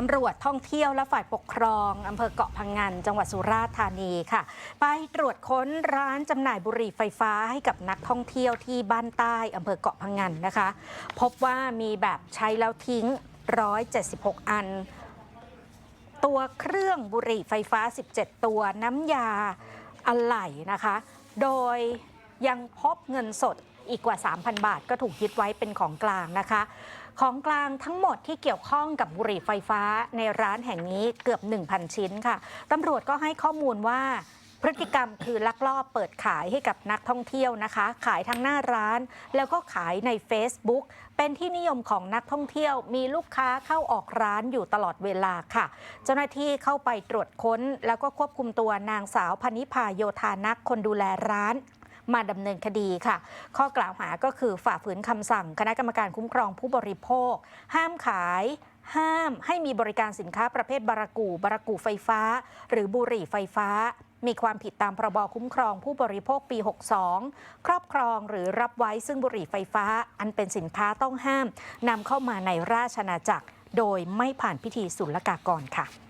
ตำรวจท่องเที่ยวและฝ่ายปกครองอำเภอเกาะพังงานจังหวัดสุราษฎร์ธานีค่ะ ไปตรวจค้นร้านจำหน่ายบุหรี่ไฟฟ้าให้กับนักท่องเที่ยวที่บ้านใต้อำเภอเกาะพังงานนะคะ พบว่ามีแบบใช้แล้วทิ้ง 176 อัน ตัวเครื่องบุหรี่ไฟฟ้า 17 ตัวน้ำยาอะไหล่นะคะ โดยยังพบเงินสด อีกกว่า 3,000 บาท ก็ถูกยึดไว้เป็นของกลางนะคะ ของกลางทั้งหมดที่เกี่ยวข้องกับบุหรี่ไฟฟ้าในร้านแห่งนี้เกือบ 1,000 ชิ้นค่ะตำรวจก็ให้ข้อมูลว่าพฤติกรรมคือลักลอบเปิดขายให้กับนักท่องเที่ยวนะคะ ขายทั้งหน้าร้าน แล้วก็ขายใน Facebook เป็นที่นิยมของนักท่องเที่ยว มีลูกค้าเข้าออกร้านอยู่ตลอดเวลาค่ะ เจ้าหน้าที่เข้าไปตรวจค้น แล้วก็ควบคุมตัวนางสาวพนิพาโยธานักคนดูแลร้าน มาดำเนินคดีค่ะ ข้อกล่าวหาก็คือฝ่าฝืนคำสั่งคณะกรรมการคุ้มครองผู้บริโภค ห้ามขายห้ามให้มีบริการสินค้าประเภทบารากูบารากูไฟฟ้า หรือบุหรี่ไฟฟ้า มีความผิดตามพรบคุ้มครองผู้บริโภคปี 62 ครอบครองหรือรับไว้ซึ่งบุหรี่ไฟฟ้า อันเป็นสินค้าต้องห้ามนำเข้ามาในราชอาณาจักร โดยไม่ผ่านพิธีศุลกากรค่ะ